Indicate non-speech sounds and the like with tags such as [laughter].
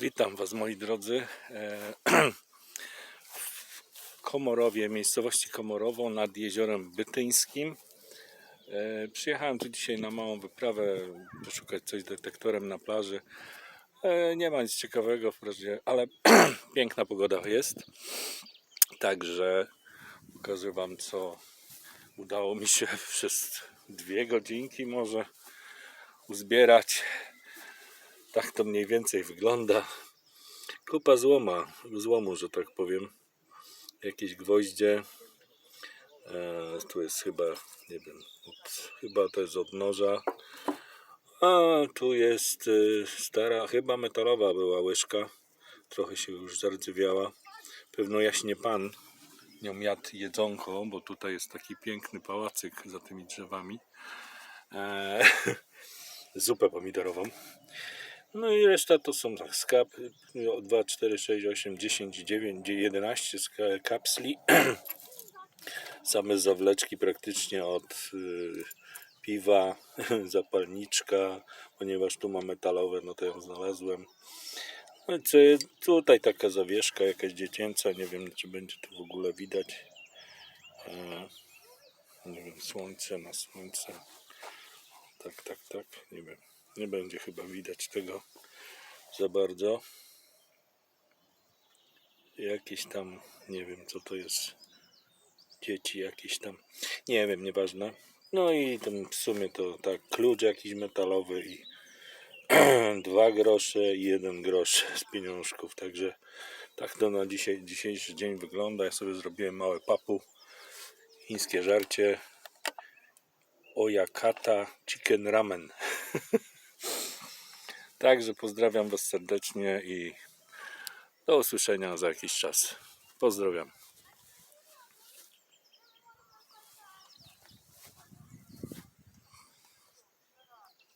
Witam Was moi drodzy. E, W [clears throat] Komorowie, miejscowości Komorowo nad jeziorem Bytyńskim. E, Przyjechałem tu dzisiaj na małą wyprawę, poszukać coś detektorem na plaży. E, Nie ma nic ciekawego ale [clears throat] piękna pogoda jest. Także pokażę Wam co udało mi się [laughs] przez dwie godzinki może uzbierać. Tak to mniej więcej wygląda. Kupa złoma, złomu, że tak powiem. Jakieś gwoździe. E, tu jest chyba, nie wiem, od, chyba to jest od noża. A tu jest y, stara, chyba metalowa była łyżka. Trochę się już zardzewiała. Pewno jaśnie pan nią jadł jedzonko, bo tutaj jest taki piękny pałacyk za tymi drzewami. E, [laughs] zupę pomidorową. No i reszta to są skap 2, 4, 6, 8, 10, 9, 11 ska- kapsli. [clears throat] Same zawleczki praktycznie od y, piwa, [laughs] zapalniczka, ponieważ tu ma metalowe, no to ją znalazłem. No i co, tutaj taka zawieszka jakaś dziecięca, nie wiem czy będzie tu w ogóle widać. E, nie wiem, słońce na słońce. Tak, tak, tak, nie wiem. Nie będzie chyba widać tego za bardzo. Jakieś tam, nie wiem co to jest. Dzieci jakieś tam. Nie wiem, nieważne. No i ten w sumie to tak, klucz jakiś metalowy i [clears throat] dwa grosze i jeden grosz z pieniążków. Także tak to na dzisiaj, dzisiejszy dzień wygląda. Ja sobie zrobiłem małe papu. Chińskie żarcie. Oyakata Chicken Ramen. [laughs] Także pozdrawiam Was serdecznie i do usłyszenia za jakiś czas. Pozdrawiam.